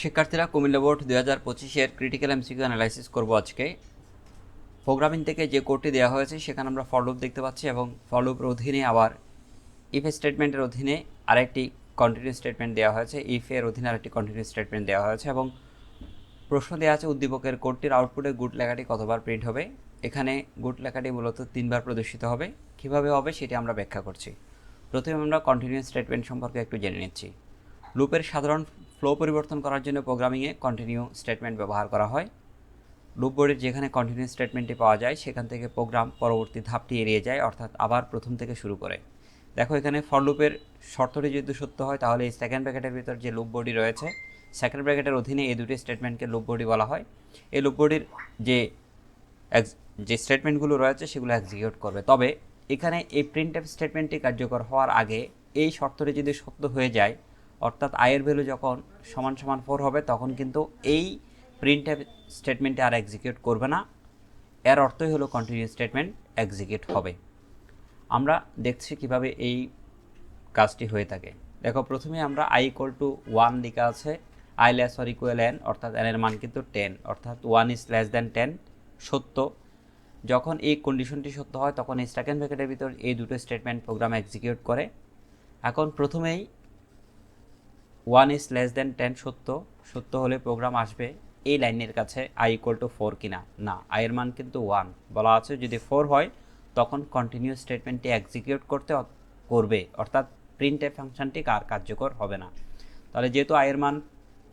শিক্ষার্থীরা কুমিল্লা বোর্ড দুই হাজার পঁচিশের ক্রিটিক্যাল এমসিকিউ অ্যানালাইসিস করব আজকে। প্রোগ্রামিং থেকে যে কোডটি দেওয়া হয়েছে, সেখানে আমরা ফললুপ দেখতে পাচ্ছি এবং ফললুপের অধীনে আবার ইফ স্টেটমেন্টের অধীনে আরেকটি কন্টিনিউ স্টেটমেন্ট দেওয়া হয়েছে ইফ এর অধীনে আরেকটি কন্টিনিউ স্টেটমেন্ট দেওয়া হয়েছে এবং প্রশ্ন দেওয়া আছে উদ্দীপকের কোডটির আউটপুটে গুড লেখাটি কতবার প্রিন্ট হবে? এখানে গুড লেখাটি মূলত তিনবার প্রদর্শিত হবে। কীভাবে হবে সেটি আমরা ব্যাখ্যা করছি। প্রথমে আমরা কন্টিনিউয়াস স্টেটমেন্ট সম্পর্কে একটু জেনে নিচ্ছি। লুপের সাধারণ ফ্লো পরিবর্তন করার জন্য প্রোগ্রামিংয়ে কন্টিনিউ স্টেটমেন্ট ব্যবহার করা হয়। লুপ বোর্ডের যেখানে কন্টিনিউ স্টেটমেন্টটি পাওয়া যায়, সেখান থেকে প্রোগ্রাম পরবর্তী ধাপটি এড়িয়ে যায়, অর্থাৎ আবার প্রথম থেকে শুরু করে। দেখো, এখানে ফর লুপের শর্তটি যদি সত্য হয়, তাহলে এই সেকেন্ড ব্র্যাকেটের ভিতর যে লুপ বডি রয়েছে সেকেন্ড ব্র্যাকেটের অধীনে এই দুটি স্টেটমেন্টকে লুপ বডি বলা হয়। এই লুপ বডির যে যে স্টেটমেন্টগুলো রয়েছে, সেগুলো এক্সিকিউট করবে। তবে এখানে এই প্রিন্ট স্টেটমেন্টটি কার্যকর হওয়ার আগে এই শর্তটি যদি সত্য হয়ে যায় অর্থাৎ আয়ের ভ্যালু যখন সমান সমান ফোর হবে, তখন কিন্তু এই প্রিন্ট এফ স্টেটমেন্টটি আর এক্সিকিউট করবে না। এর অর্থই হলো কন্টিনিউ স্টেটমেন্ট এক্সিকিউট হবে। আমরা দেখছি কীভাবে এই কাজটি হয়ে থাকে। দেখো, প্রথমে আমরা আই ইকুয়াল টু ওয়ান লেখা আছে। I less or equal N অর্থাৎ এন এর মান কিন্তু টেন অর্থাৎ one is less than ten সত্য। যখন এই কন্ডিশনটি সত্য হয়, তখন এই সেকেন্ড ব্র্যাকেটের ভিতর এই দুটো স্টেটমেন্ট প্রোগ্রাম এক্সিকিউট করে। এখন প্রথমেই one is less then ten সত্য। সত্য হলে প্রোগ্রাম আসবে এই লাইনের কাছে আই ইকুয়াল টু ফোর কিনা। না আয়ের মান কিন্তু ওয়ান বলা আছে যদি ফোর হয়, তখন কন্টিনিউ স্টেটমেন্টটি এক্সিকিউট করতে করবে। অর্থাৎ প্রিন্ট ফাংশনটি কার কার্যকর হবে না। তাহলে যেহেতু আয়ের মান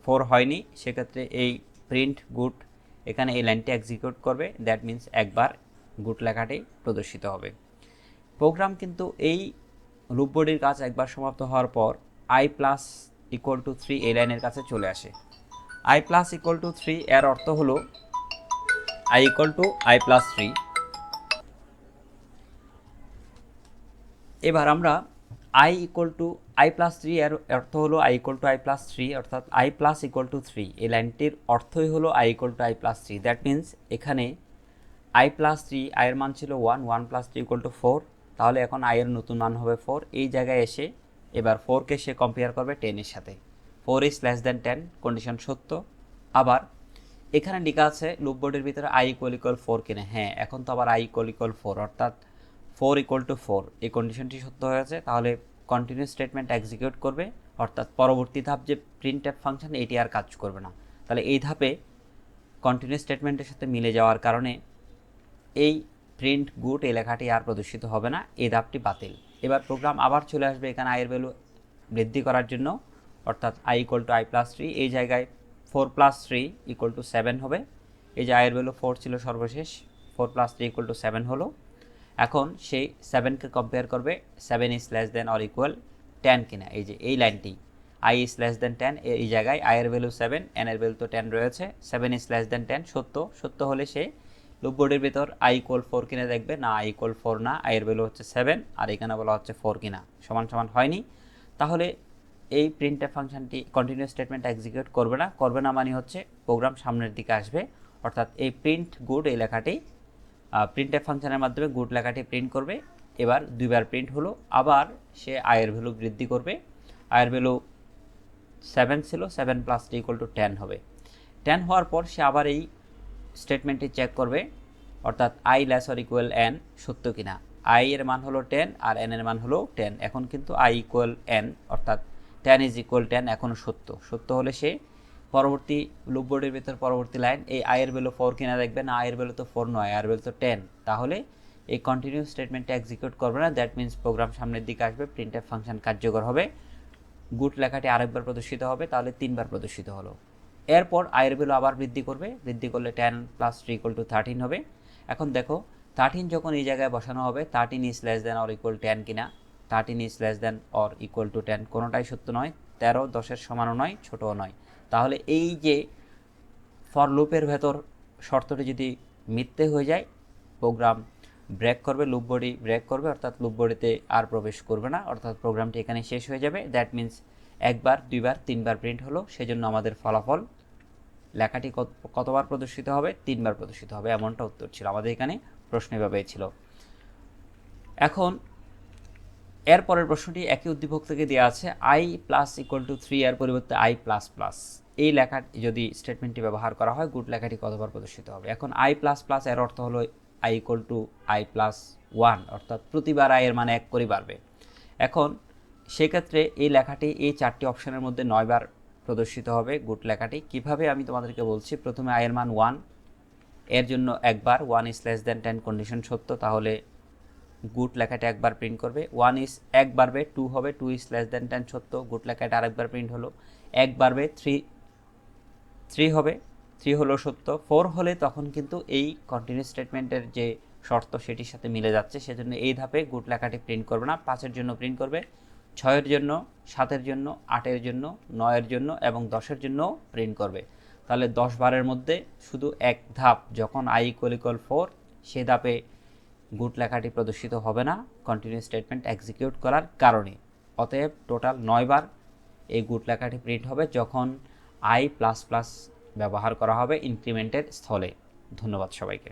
ফোর হয়নি, সেক্ষেত্রে এই প্রিন্ট গুড এখানে এই লাইনটি এক্সিকিউট করবে। দ্যাট মিন্স একবার গুড লেখাটি প্রদর্শিত হবে। প্রোগ্রাম কিন্তু এই লুপ কাজ একবার সমাপ্ত হওয়ার পর I plus equal to three এই লাইনের কাছে চলে আসে। I plus equal to three এর অর্থ হলো I equal to I plus three এবার আমরা I equal to I plus three এর অর্থ হলো I equal to I plus three অর্থাৎ I plus equal to three এই লাইনটির অর্থই হলো I equal to I plus three that means এখানে আই প্লাস থ্রি আয়ের মান ছিল one one plus three equal to four তাহলে এখন আয়ের নতুন মান হবে ফোর এই জায়গায় এসে এবার ফোরকে সে কম্পেয়ার করবে টেনের সাথে। Four is less than ten condition সত্য। আবার এখানে লেখা আছে লুপ বোর্ডের ভিতরে আই ইকুয়াল ইকুয়াল ফোর কিনে। হ্যাঁ এখন তো আবার আই ইকুয়াল ইকুয়াল ফোর অর্থাৎ ফোর ইকুয়াল টু ফোর এই কন্ডিশনটি সত্য হয়ে হয়েছে, তাহলে কন্টিনিউ স্টেটমেন্ট এক্সিকিউট করবে, অর্থাৎ পরবর্তী ধাপ যে প্রিন্ট অ্যাপ ফাংশন এটি আর কাজ করবে না। তাহলে এই ধাপে কন্টিনিউ স্টেটমেন্টের সাথে মিলে যাওয়ার কারণে এই প্রিন্ট গুড এই লেখাটি আর প্রদর্শিত হবে না, এই ধাপটি বাতিল। এবার প্রোগ্রাম আবার চলে আসবে এখানে আয়ের ভ্যালু বৃদ্ধি করার জন্য, অর্থাৎ I equal to I plus three এই জায়গায় four plus three equal to seven হবে। এই যে আয়ের ভ্যালু ফোর ছিল সর্বশেষ four plus three equal to seven হলো। এখন সেই সেভেনকে কম্পেয়ার করবে seven is less then or equal ten কিনা, এই যে এই লাইনটি। I is less then ten এই জায়গায় আয়ের ভ্যালু সেভেন এন এর ভ্যালু তো টেন রয়েছে seven is less then ten সত্য সত্য হলে সে লুপ বোর্ডের ভিতর আই ইকুয়াল ফোর কিনা দেখবে। না আই ইকুয়াল ফোর না। আয়ের ভ্যালু হচ্ছে সেভেন আর এখানে বলা হচ্ছে ফোর কিনা। সমান সমান হয়নি। তাহলে এই প্রিন্ট ফাংশনটি কন্টিনিউ স্টেটমেন্ট এক্সিকিউট করবে না। করবে না মানে হচ্ছে প্রোগ্রাম সামনের দিকে আসবে। অর্থাৎ এই প্রিন্ট গুড এই লেখাটি প্রিন্ট ফাংশনের মাধ্যমে গুড লেখাটি প্রিন্ট করবে। এবার দুইবার প্রিন্ট হলো। আবার সে আয়ের ভ্যালু বৃদ্ধি করবে। আয়ের ভ্যালু সেভেন ছিল। Seven plus T equal to ten হবে। টেন হওয়ার পর সে আবার এই স্টেটমেন্টটি চেক করবে, অর্থাৎ I less or equal N সত্য কিনা। আই এর মান হলো টেন আর এন এর মান হলো টেন এখন কিন্তু আই ইকুয়াল এন অর্থাৎ টেন ইজ ইকুয়াল টেন এখনও সত্য। সত্য হলে সে পরবর্তী লুপ বোর্ডের ভিতর পরবর্তী লাইন এই আয়ের ভ্যালু ফোর কিনা দেখবে না আয়ের ভ্যালু তো ফোর নয় আয়ের ভ্যালু তো টেন তাহলে এই কন্টিনিউ স্টেটমেন্টটা এক্সিকিউট করবে না দ্যাট মিন্স প্রোগ্রাম সামনের দিকে আসবে প্রিন্ট ফাংশন কার্যকর হবে। গুড লেখাটি আরেকবার প্রদর্শিত হবে, তাহলে তিনবার প্রদর্শিত হলো। এরপর আয়ের ভ্যালু আবার বৃদ্ধি করবে। বৃদ্ধি করলে ten plus three equal to thirteen হবে। এখন দেখো থার্টিন যখন এই জায়গায় বসানো হবে thirteen is less than or equal ten কিনা? Thirteen is less than or equal to ten কোনোটাই সত্য নয়, তেরো দশের সমানও নয়, ছোটও নয়। তাহলে এই যে ফর লুপের ভেতর শর্তটি যদি মিথ্যে হয়ে যায় প্রোগ্রাম ব্রেক করবে লুপ বডি ব্রেক করবে, অর্থাৎ লুপ বডিতে আর প্রবেশ করবে না, অর্থাৎ প্রোগ্রামটি এখানে শেষ হয়ে যাবে। দ্যাট মিন্স একবার, দুইবার, তিনবার প্রিন্ট হলো, সেজন্য আমাদের ফলাফল লেখাটি কত- কতবার প্রদর্শিত হবে? তিনবার প্রদর্শিত হবে, এমনটা উত্তর ছিল। আমাদের এখানে প্রশ্ন এভাবে ছিল। এখন, এর পরের প্রশ্নটি একই উদ্দীপক থেকে দেওয়া আছে I plus equal to three এর পরিবর্তে আই প্লাস প্লাস এই লেখা, যদি স্টেটমেন্টটি ব্যবহার করা হয় গুড লেখাটি কতবার প্রদর্শিত হবে? এখন আই প্লাস প্লাস এর অর্থ হলো I equal to I plus one অর্থাৎ প্রতিবার আয়ের মানে এক করে বাড়বে। এখন সেক্ষেত্রে এই লেখাটি এই চারটি অপশনের মধ্যে নয়বার প্রদর্শিত হবে গুড লেখাটি। কীভাবে আমি তোমাদেরকে বলছি? প্রথমে আয়ের মান ওয়ানের জন্য একবার one is less than ten condition সত্য, তাহলে গুড লেখাটা একবার প্রিন্ট করবে। ওয়ান ইজ এক বাড়বে টু হবে two is less than ten সত্য, গুড লেখাটা আরেকবার প্রিন্ট হলো। এক বাড়বে থ্রি থ্রি হবে থ্রি হলো সত্য। ফোর হলে তখন কিন্তু এই কন্টিনিউ স্টেটমেন্টের যে শর্ত সেটির সাথে মিলে যাচ্ছে, সেজন্য এই ধাপে গুড লেখাটি প্রিন্ট করবে না, পাঁচের জন্য প্রিন্ট করবে। ছয়ের জন্য, সাতের জন্য, আটের জন্য, নয়ের জন্য এবং দশের জন্য প্রিন্ট করবে। তাহলে দশ বারের মধ্যে শুধু এক ধাপ যখন আই ইকুয়াল ফোর সে ধাপে গুড লেখাটি প্রদর্শিত হবে না কন্টিনিউ স্টেটমেন্ট এক্সিকিউট করার কারণে। অতএব টোটাল নয়বার এই গুড লেখাটি প্রিন্ট হবে যখন আই প্লাস প্লাস ব্যবহার করা হবে ইনক্রিমেন্টের স্থলে। ধন্যবাদ সবাইকে।